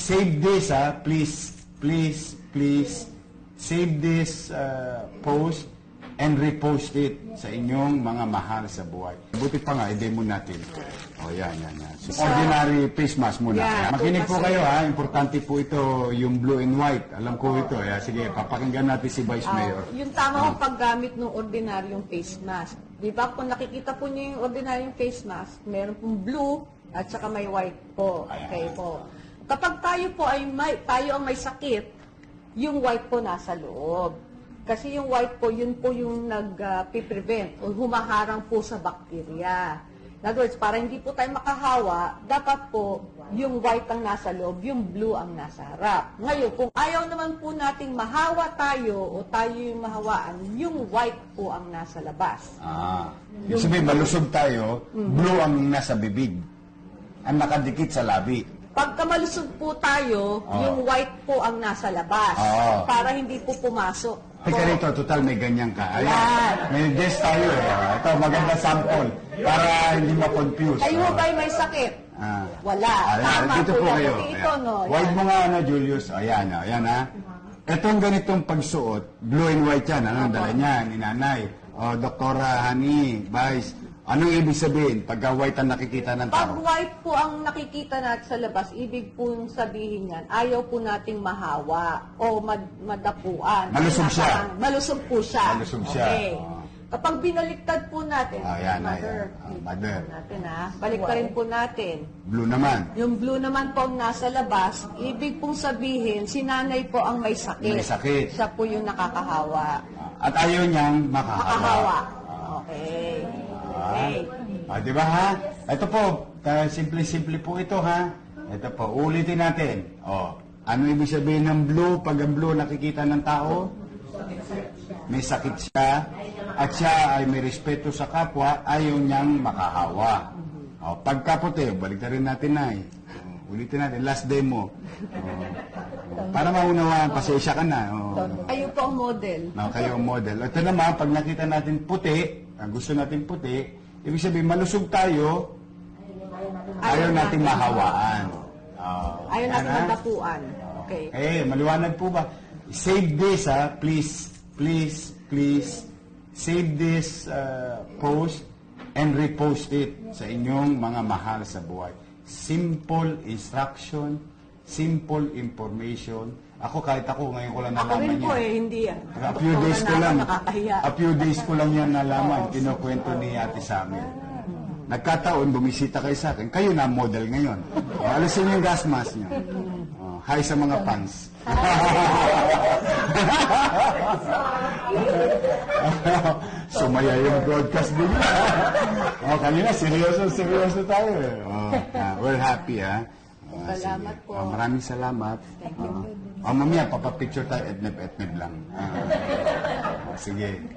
save this, ha. Please, please, please, save this uh, post and repost it sa inyong mga mahal sa buhay. Buti pa nga, i-demo natin. O, yan, yan, yan. So, ordinary face mask muna. Yan, Makinig po kayo, ha. Importante po ito, yung blue and white. Alam ko ito. Yeah, sige, papakinggan natin si Vice Ah, Mayor. yung tamang paggamit ng ordinaryong face mask. Di ba kung nakikita po niyo yung ordinaryong face mask, meron pong blue at saka may white po. Okay po. Kapag tayo po ay may, tayo ang may sakit, yung white po nasa loob. Kasi yung white po, yun po yung nag-prevent o humaharang po sa bakterya. In other words, para hindi po tayo makahawa, dapat po yung white ang nasa loob, yung blue ang nasa harap. Ngayon, kung ayaw naman po nating mahawa tayo o tayo yung mahawaan, yung white po ang nasa labas. Ah. Ibig sabihin, malusog tayo, blue ang nasa bibig. Ang nakadikit sa labi. Pagka malusog po tayo, Oo. yung white po ang nasa labas. Oo. Para hindi po pumasok. Teka po. rito, total may ganyan ka. Ayan. Yan. May guest tayo eh. Ah, Ito, maganda sample. Para hindi ma-confuse. Kayo Ah. ba may sakit? Ah. Wala. Ayan, Tama dito po kayo. Ito, Ayan. no? Wide Yan. mo nga, ano, Julius. Ayan, ah, ayan, ha. Itong ganitong pagsuot, blue and white yan. Ano, dala niya, ni nanay. O, Doktora Hani, Vice. Anong ibig sabihin pagka white ang nakikita ng Pag tao? white po ang nakikita natin sa labas, ibig po yung sabihin yan, ayaw po nating mahawa o mad, madapuan. Malusog siya. Parang Malusog po siya. Malusog siya. Okay. Oo. Kapag binaliktad po natin, Ah, yan, mother, ayan. Ah, mother. natin ha, balik pa rin po natin. Blue naman. Yung blue naman po ang nasa labas, ibig pong sabihin, si nanay po ang may sakit. May sakit. Siya po yung nakakahawa. At ayaw niyang makahawa. Makahawa. Okay. Ah, di ba ha? Ito po, simple-simple po ito ha. Ito po, ulitin natin. Oh, ano ibig sabihin ng blue? Pag ang blue nakikita ng tao, may sakit siya, at siya ay may respeto sa kapwa, ayaw niyang makahawa. Oh, pagka puti, balik na rin natin na eh. Ulitin natin, last demo. Oh, para maunawaan, pasensya ka na. Oh. Kayo po ang model. Na kayo ang model. Ito naman, pag nakita natin puti, ang gusto natin puti, ibig sabihin, malusog tayo, ayaw natin mahawaan. Oh, Ayaw yan, natin ha? madapuan. Okay. Eh, maliwanag po ba? Save this, ha? Please, please, please. Save this uh, post and repost it sa inyong mga mahal sa buhay. Simple instruction, simple information. Ako, kahit ako, ngayon ko lang Ako nalaman rin po yan. eh, hindi yan. A few Doktora days ko na ako, lang. Nakakahiya. A few days ko lang yan nalaman. Kinukwento ni ate sa amin. Nagkataon, bumisita kayo sa akin. Kayo na ang model ngayon. O, alisin yung gas mask niyo. O, hi sa mga fans. Sumaya yung broadcast din. o, kanina, seryoso, seryoso tayo. eh. O, ah, we're happy, ha? Salamat po. O, maraming salamat. O, o, mamaya, papapicture tayo, etneb-etneb lang. Ah. Sige.